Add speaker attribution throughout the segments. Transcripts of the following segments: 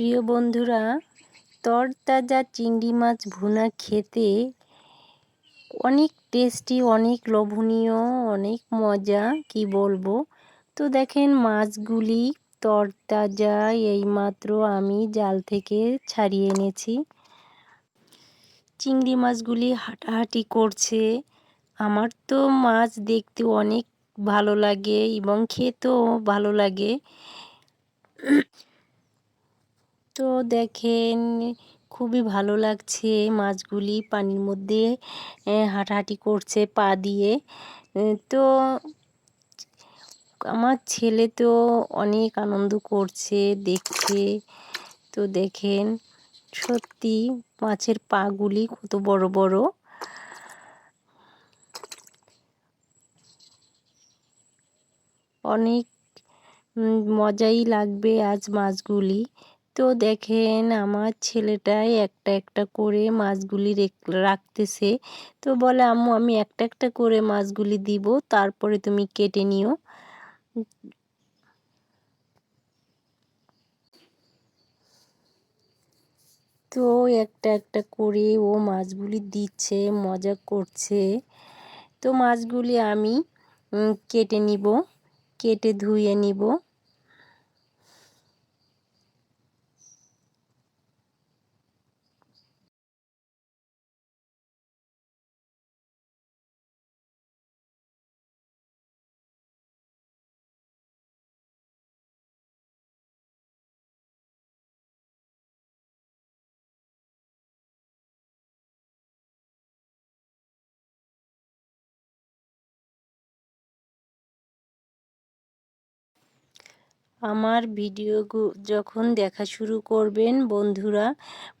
Speaker 1: প্রিয় বন্ধুরা, তরতাজা চিংড়ি মাছ ভুনা খেতে অনেক টেস্টি অনেক লোভনীয়, অনেক মজা, কি বলব? তো দেখেন মাছগুলি তরতাজা, এইমাত্র আমি জাল থেকে ছাড়িয়ে এনেছি। চিংড়ি মাছগুলি হাঁটাহাঁটি করছে। আমার তো মাছ দেখতে অনেক ভালো লাগে এবং খেতেও ভালো লাগে। তো দেখেন, খুবই ভালো লাগছে মাছগুলি পানির মধ্যে হাঁটাহাঁটি করছে পা দিয়ে। তো আমার ছেলে তো অনেক আনন্দ করছে দেখছে তো দেখেন, সত্যি মাছের পাগুলি কত বড় বড়। অনেক মজাই লাগবে আজ মাছগুলি। তো দেখেন, আমার ছেলেটাই একটা একটা করে মাছগুলি রাখতেছে। তো বলে, আম্মু, আমি একটা একটা করে মাছগুলি দিব, তারপরে তুমি কেটে নিও। তো একটা একটা করে ও মাছগুলি দিচ্ছে, মজা করছে। তো মাছগুলি আমি কেটে নিব, কেটে ধুয়ে নিব। আমার ভিডিও যখন দেখা শুরু করবেন বন্ধুরা,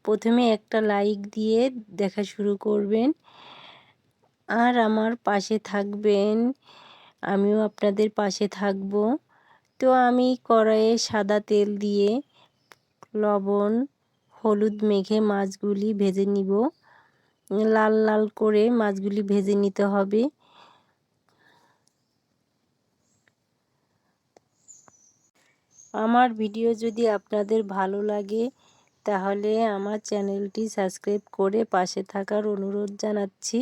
Speaker 1: প্রথমে একটা লাইক দিয়ে দেখা শুরু করবেন। আর আমার পাশে থাকবেন, আমিও আপনাদের পাশে থাকব। তো আমি কড়াইয়ে সাদা তেল দিয়ে লবণ, হলুদ মেখে মাছগুলি ভেজে নিব। লাল লাল করে মাছগুলি ভেজে নিতে হবে। আমার ভিডিও যদি আপনাদের ভালো লাগে, তাহলে আমার চ্যানেলটি সাবস্ক্রাইব করে পাশে থাকার অনুরোধ জানাচ্ছি।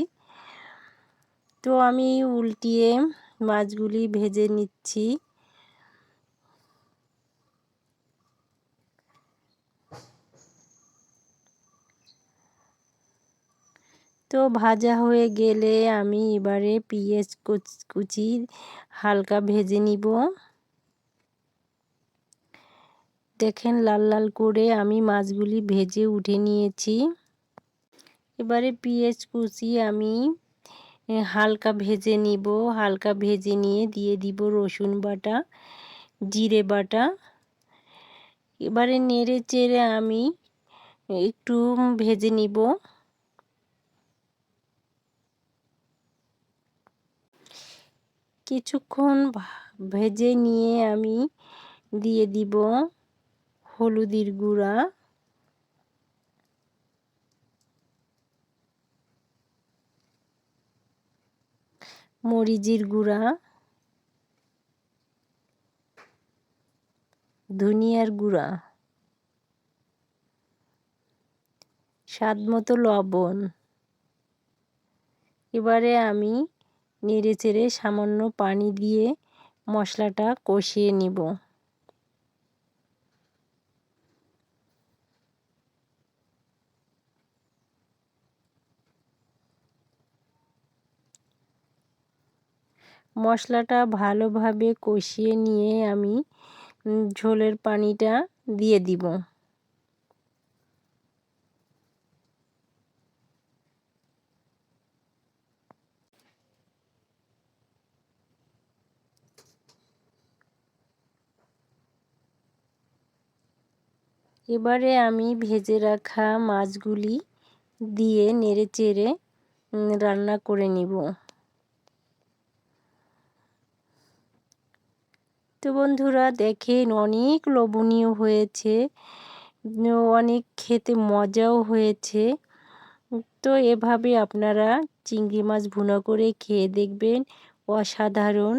Speaker 1: তো আমি উল্টিয়ে মাছগুলি ভেজে নিচ্ছি। তো ভাজা হয়ে গেলে আমি এবারে পেঁয়াজ কুচি হালকা ভেজে নিব। দেখেন, লাল লাল করে আমি মাছগুলি ভেজে উঠে নিয়েছি। এবারে পেঁয়াজ কুচি আমি হালকা ভেজে নিব। হালকা ভেজে নিয়ে দিয়ে দিব রসুন বাটা, জিরে বাটা। এবারে নেড়ে চেড়ে আমি একটু ভেজে নিব। কিছুক্ষণ ভেজে নিয়ে আমি দিয়ে দিব। হলুদের গুঁড়া। মরিচের গুঁড়া। ধনিয়ার গুঁড়া। স্বাদ মতো লবণ। এবারে আমি নেড়ে চেড়ে সামান্য পানি দিয়ে মশলাটা কষিয়ে নিব। মশলাটা ভালোভাবে কষিয়ে নিয়ে আমি ঝোলের পানিটা দিয়ে দিব। এবারে আমি ভেজে রাখা মাছগুলি দিয়ে নেড়ে চেড়ে রান্না করে নিব। তো বন্ধুরা দেখেন অনেক লোভনীয় হয়েছে। অনেক খেতে মজাও হয়েছে। তো এভাবে আপনারা চিংড়ি মাছ ভুনা করে খেয়ে দেখবেন অসাধারণ।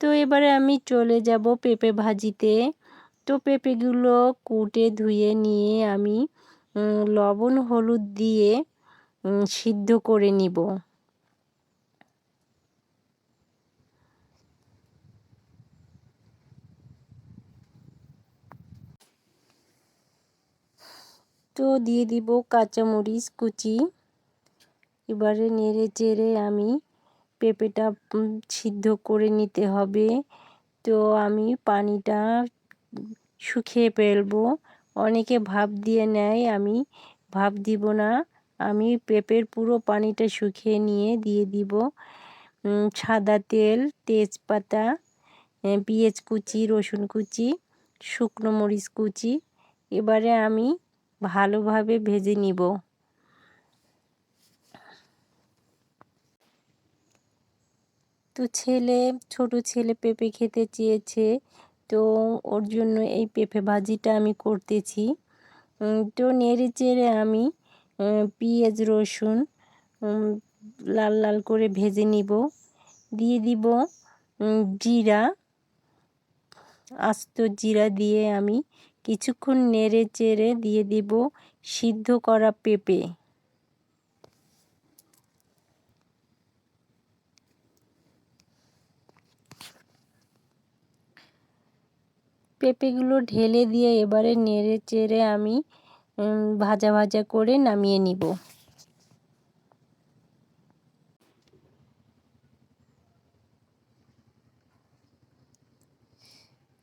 Speaker 1: তো এবারে আমি চলে যাব পেঁপে ভাজিতে। তো পেঁপেগুলো কুটে ধুয়ে নিয়ে আমি লবণ, হলুদ দিয়ে সিদ্ধ করে নিব। তো দিয়ে দিব কাঁচামরিচ কুচি। এবারে নেড়ে চেড়ে আমি পেঁপেটা সিদ্ধ করে নিতে হবে। তো আমি পানিটা শুকিয়ে ফেলব। অনেকে ভাপ দিয়ে নেয়, আমি ভাপ দিব না। আমি পেঁপের পুরো পানিটা শুকিয়ে নিয়ে দিয়ে দিব সাদা তেল, তেজপাতা পেঁয়াজ কুচি, রসুন কুচি, শুকনো মরিচ কুচি। এবারে আমি ভালোভাবে ভেজে নিব। তো ছেলে, ছোট ছেলে পেঁপে খেতে চেয়েছে, তো ওর জন্য এই পেঁপে ভাজিটা আমি করতেছি। তো নেড়ে চেড়ে আমি পেঁয়াজ, রসুন লাল লাল করে ভেজে নিব। দিয়ে দিব জিরা, আস্ত জিরা দিয়ে আমি কিছুক্ষণ নেড়ে চেড়ে দিয়ে দিব সিদ্ধ করা পেঁপে। পেঁপেগুলো ঢেলে দিয়ে এবারে নেড়ে চেড়ে আমি ভাজা ভাজা করে নামিয়ে নিব।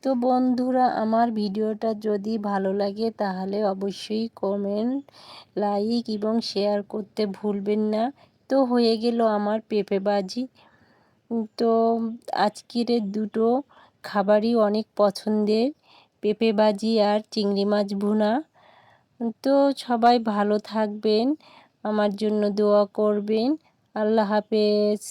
Speaker 1: তো বন্ধুরা, আমার ভিডিওটা যদি ভালো লাগে তাহলে অবশ্যই কমেন্ট লাইক এবং শেয়ার করতে ভুলবেন না। তো হয়ে গেল আমার পেঁপে বাজি তো আজকের দুটো খাবারই অনেক পছন্দের, পেঁপে ভাজি আর চিংড়ি মাছ ভুনা। তো সবাই ভালো থাকবেন, আমার জন্য দোয়া করবেন। আল্লাহ হাফেজ।